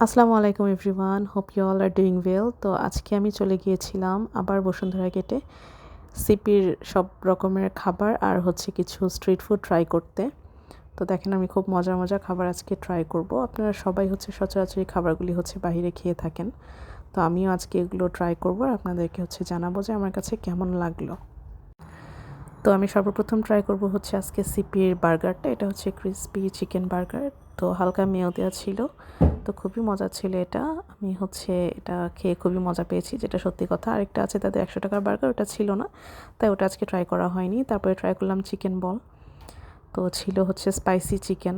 আসসালামু আলাইকুম everyone hope you all are doing well তো আজকে আমি চলে গিয়েছিলাম আবার বসুন্ধরা গেটে সিপির সব রকমের খাবার আর হচ্ছে কিছু স্ট্রিট ফুড ট্রাই করতে। তো দেখেন আমি খুব মজার মজার খাবার আজকে ট্রাই করব। আপনারা সবাই হচ্ছে সচরাচর খাবারগুলি হচ্ছে বাহিরে খেয়ে থাকেন। তো আমিও আজকে এগুলো ট্রাই করব আর আপনাদেরকে হচ্ছে জানাব যে আমার কাছে কেমন লাগল। তো আমি সর্বপ্রথম ট্রাই করব হচ্ছে আজকে সিপির বার্গারটা এটা হচ্ছে ক্রিসপি চিকেন বার্গার তো হালকা মেয়েও দেওয়া ছিল। তো খুবই মজা ছিল এটা। আমি হচ্ছে এটা খেয়ে খুবই মজা পেয়েছি, যেটা সত্যি কথা। আরেকটা আছে তাদের একশো টাকার বার্গার ওটা ছিল না। তাই ওটা আজকে ট্রাই করা হয়নি। তারপরে ট্রাই করলাম চিকেন বল তো ছিল হচ্ছে স্পাইসি চিকেন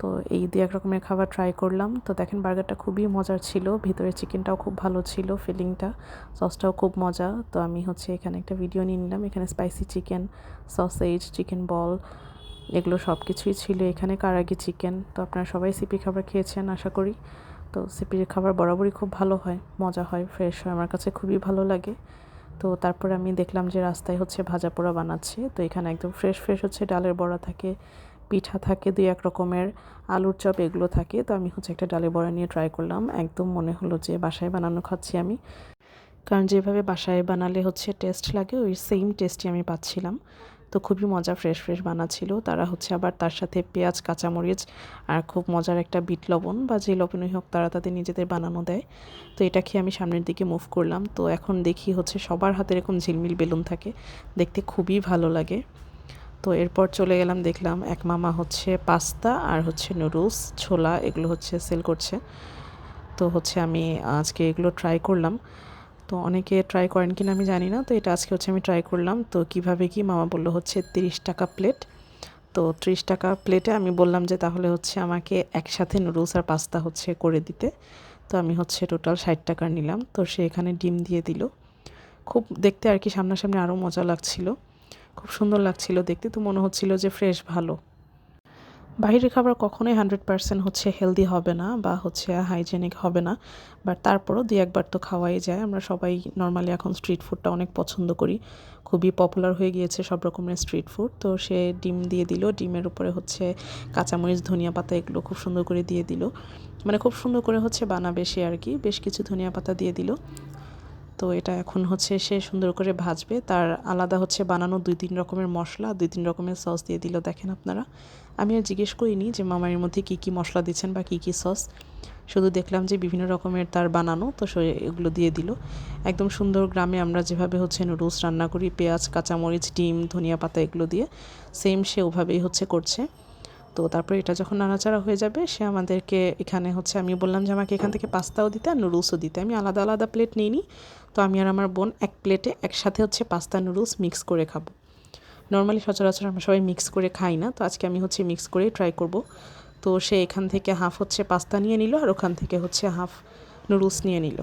তো এই দু এক রকমের খাবার ট্রাই করলাম। তো দেখেন বার্গারটা খুবই মজার ছিল। ভিতরে চিকেনটাও খুব ভালো ছিল ফিলিংটা সসটাও খুব মজা। তো আমি হচ্ছে এখানে একটা ভিডিও নিয়ে নিলাম। এখানে spicy chicken sausage chicken ball এগুলো সব কিছুই ছিল এখানে কারাগি চিকেন। তো আপনারা সবাই সিপি খাবার খেয়েছেন, আশা করি। তো সিপির খাবার বরাবরই খুব ভালো হয়, মজা হয় ফ্রেশ হয়, আমার কাছে খুবই ভালো লাগে। তো তারপর আমি দেখলাম যে রাস্তায় হচ্ছে ভাজা পোড়া বানাচ্ছে। তো এখানে একদম ফ্রেশ ফ্রেশ হচ্ছে, ডালের বড়া থাকে, পিঠা থাকে, দুই এক রকমের আলুর চপ, এগুলো থাকে। তো আমি হচ্ছে একটা ডালের বড়া নিয়ে ট্রাই করলাম, একদম মনে হলো যে বাসায় বানানো খাচ্ছি আমি। কারণ যেভাবে বাসায় বানালে হচ্ছে টেস্ট লাগে, ওই সেম টেস্টই আমি পাচ্ছিলাম। তো খুবই মজা ফ্রেশ ফ্রেশ বানাচ্ছিল। তারা হচ্ছে আবার তার সাথে পেঁয়াজ, কাঁচামরিচ আর খুব মজার একটা বিট লবণ বা যে লবণই হোক তারা তাদের নিজেদের বানানো দেয়। তো এটা খেয়ে আমি সামনের দিকে মুভ করলাম। তো এখন দেখি হচ্ছে সবার হাতে এরকম ঝিলমিল বেলুন থাকে। দেখতে খুবই ভালো লাগে। তো এরপর চলে গেলাম, দেখলাম এক মামা হচ্ছে পাস্তা আর হচ্ছে নুডলস ছোলা এগুলো হচ্ছে সেল করছে। তো হচ্ছে আমি আজকে এগুলো ট্রাই করলাম। তো অনেকে ট্রাই করেন কিনা আমি জানি না, তো এটা আজকে হচ্ছে আমি ট্রাই করলাম। তো কীভাবে কি মামা বলল হচ্ছে তিরিশ টাকা প্লেট তো ত্রিশ টাকা প্লেটে আমি বললাম যে তাহলে হচ্ছে আমাকে একসাথে নুডলস আর পাস্তা হচ্ছে করে দিতে। তো আমি হচ্ছে টোটাল ষাট টাকার নিলাম। তো সে এখানে ডিম দিয়ে দিল। খুব দেখতে আর কি সামনাসামনি আরও মজা লাগছিল। খুব সুন্দর লাগছিল দেখতে। তো মনে হচ্ছিল যে ফ্রেশ ভালো। বাইরের খাবার কখনোই হান্ড্রেড পার্সেন্ট হচ্ছে হেলদি হবে না বা হচ্ছে হাইজেনিক হবে না। বাট তারপরও দুই একবার তো খাওয়াই যায়। আমরা সবাই নর্মালি এখন স্ট্রিট ফুডটা অনেক পছন্দ করি। খুবই পপুলার হয়ে গিয়েছে সব রকমের স্ট্রিট ফুড তো সে ডিম দিয়ে দিল। ডিমের উপরে হচ্ছে কাঁচামরিচ, ধনিয়া পাতা এগুলো খুব সুন্দর করে দিয়ে দিল। মানে খুব সুন্দর করে হচ্ছে বানাবে সে আর কি। বেশ কিছু ধনিয়া পাতা দিয়ে দিল। তো এটা এখন হচ্ছে সে সুন্দর করে ভাজবে। তার আলাদা হচ্ছে বানানো দুই তিন রকমের মশলা, দুই তিন রকমের সস দিয়ে দিল দেখেন আপনারা। আমি আর জিজ্ঞেস করিনি যে মামার মধ্যে কী কী মশলা দিচ্ছেন বা কী কী সস। শুধু দেখলাম যে বিভিন্ন রকমের তার বানানো, তো সে এগুলো দিয়ে দিল। একদম সুন্দর গ্রামে আমরা যেভাবে হচ্ছে নুডলস রান্না করি, পেঁয়াজ, কাঁচামরিচ, ডিম, ধনিয়া পাতা এগুলো দিয়ে সেম সে ওভাবেই হচ্ছে করছে। তো তারপরে এটা যখন নাড়াচাড়া হয়ে যাবে, সে আমাদেরকে এখানে হচ্ছে আমি বললাম যে আমাকে এখান থেকে পাস্তাও দিতে আর নুডলসও দিতে। আমি আলাদা আলাদা প্লেট নিইনি, তো আমি আর আমার বোন এক প্লেটে একসাথে হচ্ছে পাস্তা নুডলস মিক্স করে খাব। নর্মালি সচরাচর আমরা সবাই মিক্স করে খাই না, তো আজকে আমি হচ্ছে মিক্স করেই ট্রাই করব। তো সে এখান থেকে হাফ হচ্ছে পাস্তা নিয়ে নিল আর ওখান থেকে হচ্ছে হাফ নুডলস নিয়ে নিল।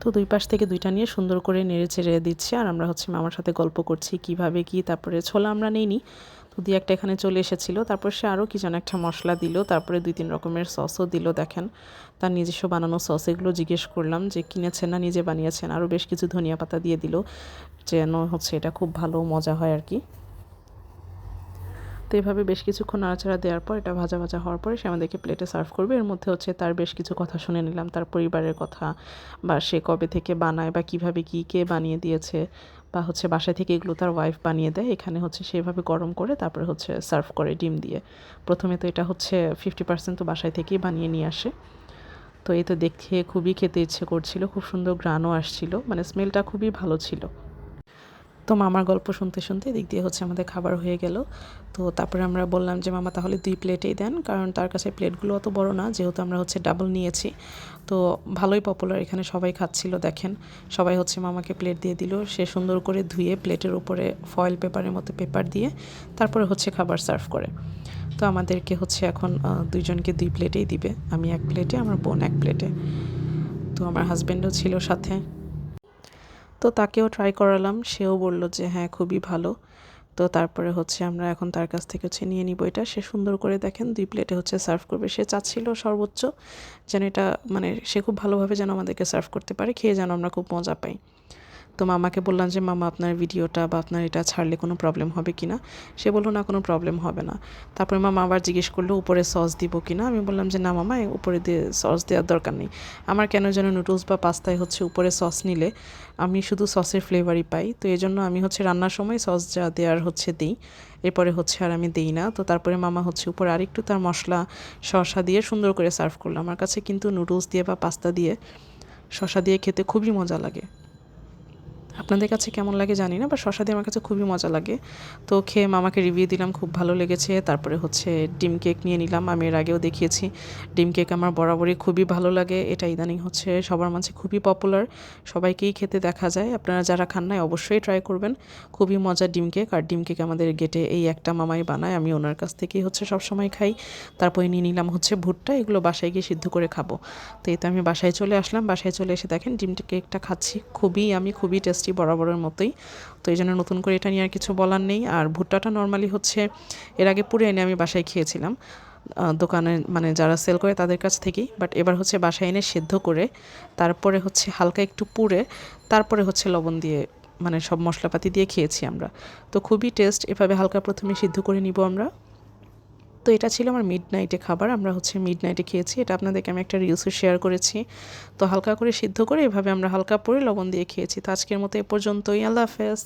তো দুই পাশ থেকে দুইটা নিয়ে সুন্দর করে নেড়ে চেড়ে দিচ্ছে আর আমরা হচ্ছে মামার সাথে গল্প করছি কীভাবে কি, তারপরে ছোলা আমরা নেইনি। দুই একটা এখানে চলে এসেছিল। তারপর সে আরও কি যেন একটা মশলা দিল, তারপরে দুই তিন রকমের সসও দিল, দেখেন। তার নিজস্ব বানানো সস, এগুলো জিজ্ঞেস করলাম যে, কিনেছেন না, নিজে বানিয়েছেন? আরও বেশ কিছু ধনিয়া পাতা দিয়ে দিল, যেন হচ্ছে এটা খুব ভালো, মজা হয় আর কি। তো এভাবে বেশ কিছুক্ষণ নাড়াচাড়া দেওয়ার পর এটা ভাজা ভাজা হওয়ার পরে সে আমাদেরকে প্লেটে সার্ভ করবে। এর মধ্যে হচ্ছে তার বেশ কিছু কথা শুনে নিলাম। তার পরিবারের কথা বা সে কবে থেকে বানায় বা কীভাবে কী কে বানিয়ে দিয়েছে বা হচ্ছে বাসায় থেকে এগুলো তার ওয়াইফ বানিয়ে দেয়। এখানে হচ্ছে সেভাবে গরম করে তারপরে হচ্ছে সার্ভ করে ডিম দিয়ে। প্রথমে তো এটা হচ্ছে ফিফটি পার্সেন্ট তো বাসায় থেকেই বানিয়ে নিয়ে আসে। তো এই তো দেখে খুবই খেতে ইচ্ছে করছিল। খুব সুন্দর গ্রানও আসছিল। মানে স্মেলটা খুবই ভালো ছিল। তো মামার গল্প শুনতে শুনতে দিক দিয়ে হচ্ছে আমাদের খাবার হয়ে গেল। তো তারপরে আমরা বললাম যে, মামা, তাহলে দুই প্লেটেই দেন, কারণ তার কাছে প্লেটগুলো অত বড় না, যেহেতু আমরা হচ্ছে ডাবল নিয়েছি। তো ভালোই পপুলার এখানে সবাই খাচ্ছিল, দেখেন। সবাই হচ্ছে মামাকে প্লেট দিয়ে দিল, সে সুন্দর করে ধুয়ে প্লেটের উপরে ফয়েল পেপারের মতো পেপার দিয়ে তারপরে হচ্ছে খাবার সার্ভ করে। তো আমাদেরকে হচ্ছে এখন দুইজনকে দুই প্লেটেই দিবে। আমি এক প্লেটে, আমার বোন এক প্লেটে। তো আমার হাজব্যান্ডও ছিল সাথে। তো তাকেও ট্রাই করালাম। সেও বলল যে হ্যাঁ খুবই ভালো। তো তারপরে হচ্ছে আমরা এখন তার কাছ থেকে হচ্ছে নিয়ে নিব এটা। সে সুন্দর করে দেখেন, দুই প্লেটে হচ্ছে সার্ভ করবে। সে চাচ্ছিল সর্বোচ্চ যেন এটা মানে সে খুব ভালোভাবে যেন আমাদেরকে সার্ভ করতে পারে। খেয়ে যেন আমরা খুব মজা পাই। তো মামাকে বললাম যে, মামা, আপনার ভিডিওটা বা আপনার এটা ছাড়লে কোনো প্রবলেম হবে কি না? সে বলল, না, কোনো প্রবলেম হবে না। তারপরে মামা আবার জিজ্ঞেস করল, উপরে সস দিব কি না? আমি বললাম যে, না, মামা উপরে দিয়ে সস দেওয়ার দরকার নেই। আমার কেন যেন নুডলস বা পাস্তায় হচ্ছে উপরে সস নিলে আমি শুধু সসের ফ্লেভারই পাই। তো এই জন্য আমি হচ্ছে রান্নার সময় সস যা দেওয়ার হচ্ছে দিই। এরপরে হচ্ছে আর আমি দিই না। তো তারপরে মামা হচ্ছে উপরে আরেকটু তার মশলা, শসা দিয়ে সুন্দর করে সার্ভ করল। আমার কাছে কিন্তু নুডলস দিয়ে বা পাস্তা দিয়ে শসা দিয়ে খেতে খুবই মজা লাগে। আপনাদের কাছে কেমন লাগে জানি না বা শশা দিয়ে আমার কাছে খুবই মজা লাগে। তো খেয়ে মামাকে রিভিউ দিলাম, খুব ভালো লেগেছে। তারপরে হচ্ছে ডিম কেক নিয়ে নিলাম। আমি এর আগেও দেখিয়েছি, ডিম কেক আমার বরাবরই খুবই ভালো লাগে। এটা ইদানিং হচ্ছে সবার মাঝে খুবই পপুলার সবাইকেই খেতে দেখা যায়। আপনারা যারা খান নাই, অবশ্যই ট্রাই করবেন। খুবই মজার ডিম কেক আর ডিম কেক আমাদের গেটে এই একটা মামাই বানায়। আমি ওনার কাছ থেকেই হচ্ছে সব সময় খাই। তারপরে নিয়ে নিলাম হচ্ছে ভুট্টা। এগুলো বাসায় গিয়ে সিদ্ধ করে খাব। তো এই তো আমি বাসায় চলে আসলাম। বাসায় চলে এসে দেখেন ডিম কেকটা খাচ্ছি। খুবই আমি খুবই টেস্টি বরাবরের মতোই। তো এই জন্য নতুন করে এটা নিয়ে আর কিছু বলার নেই। আর ভুট্টাটা নর্মালি হচ্ছে, এর আগে পুরে এনে আমি বাসায় খেয়েছিলাম। দোকানে মানে যারা সেল করে তাদের কাছ থেকেই। বাট এবার হচ্ছে বাসায় এনে সেদ্ধ করে, তারপরে হচ্ছে হালকা একটু পুড়ে, তারপরে হচ্ছে লবণ দিয়ে মানে সব মশলাপাতি দিয়ে খেয়েছি আমরা। তো খুবই টেস্ট এভাবে হালকা প্রথমে সিদ্ধ করে নিব আমরা। তো এটা ছিল আমার মিড নাইটে খাবার, আমরা হচ্ছে মিড নাইটে খেয়েছি। এটা আপনাদেরকে আমি একটা রিলসে শেয়ার করেছি। তো হালকা করে সিদ্ধ করে এভাবে আমরা হালকা পরে লবণ দিয়ে খেয়েছি। তো আজকের মতো এ পর্যন্তই। আল্লাহ হাফেজ।